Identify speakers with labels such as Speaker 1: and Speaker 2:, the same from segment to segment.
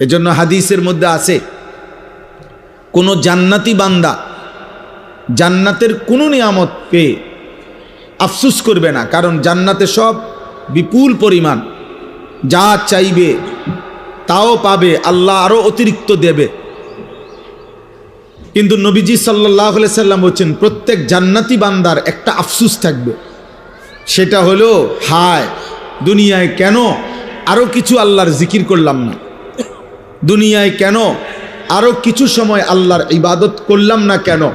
Speaker 1: এজন্য হাদিসের মধ্যে আছে, কোনো জান্নাতি বান্দা জান্নাতের কোনো নিয়ামত পেয়ে আফসুস করবে না, কারণ জান্নাতে সব বিপুল পরিমাণ, যা চাইবে তাও পাবে, আল্লাহ আরও অতিরিক্ত দেবে। কিন্তু নবীজি সাল্লাহ সাল্লাম বলছেন, প্রত্যেক জান্নাতি বান্দার একটা আফসুস থাকবে, সেটা হলো, হায়, দুনিয়ায় কেন আরও কিছু আল্লাহর জিকির করলাম না? দুনিয়ায় কেন? আরও কিছু সময় আল্লাহর ইবাদত করলাম না কেন?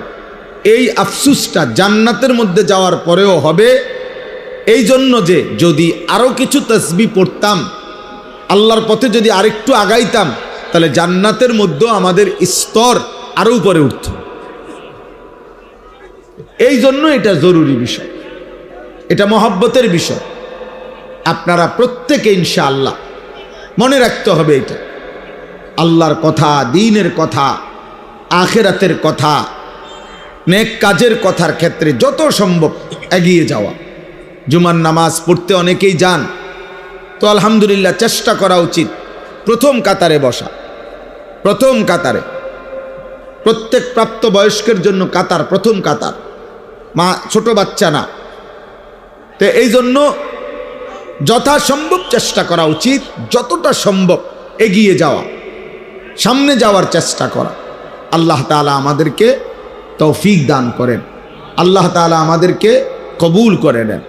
Speaker 1: এই আফসুসটা জান্নাতের মধ্যে যাওয়ার পরেও হবে। এই জন্য যে যদি আরও কিছু তসবি পড়তাম, আল্লাহর পথে যদি আরেকটু আগাইতাম, তাহলে জান্নাতের মধ্যেও আমাদের স্তর আরও উপরে উঠত। এই জন্য এটা জরুরি বিষয়। এটা মহব্বতের বিষয়। আপনারা প্রত্যেকে ইনশাআল্লাহ মনে রাখতে হবে এটা। আল্লাহর কথা, দিনের কথা, আখেরাতের কথা, নেক কাজের কথার ক্ষেত্রে যত সম্ভব এগিয়ে যাওয়া। জুমার নামাজ পড়তে অনেকেই যান, তো আলহামদুলিল্লাহ চেষ্টা করা উচিত প্রথম কাতারে বসা, প্রথম কাতারে। প্রত্যেক প্রাপ্ত বয়স্কের জন্য কাতার প্রথম কাতার, মা ছোট বাচ্চা না। তো এই জন্য যথাসম্ভব চেষ্টা করা উচিত, যতটা সম্ভব এগিয়ে যাওয়া। সামনে যাওয়ার চেষ্টা করা। আল্লাহ তালা আমাদেরকে তৌফিক দান করেন। আল্লাহ তালা আমাদেরকে কবুল করে নেন।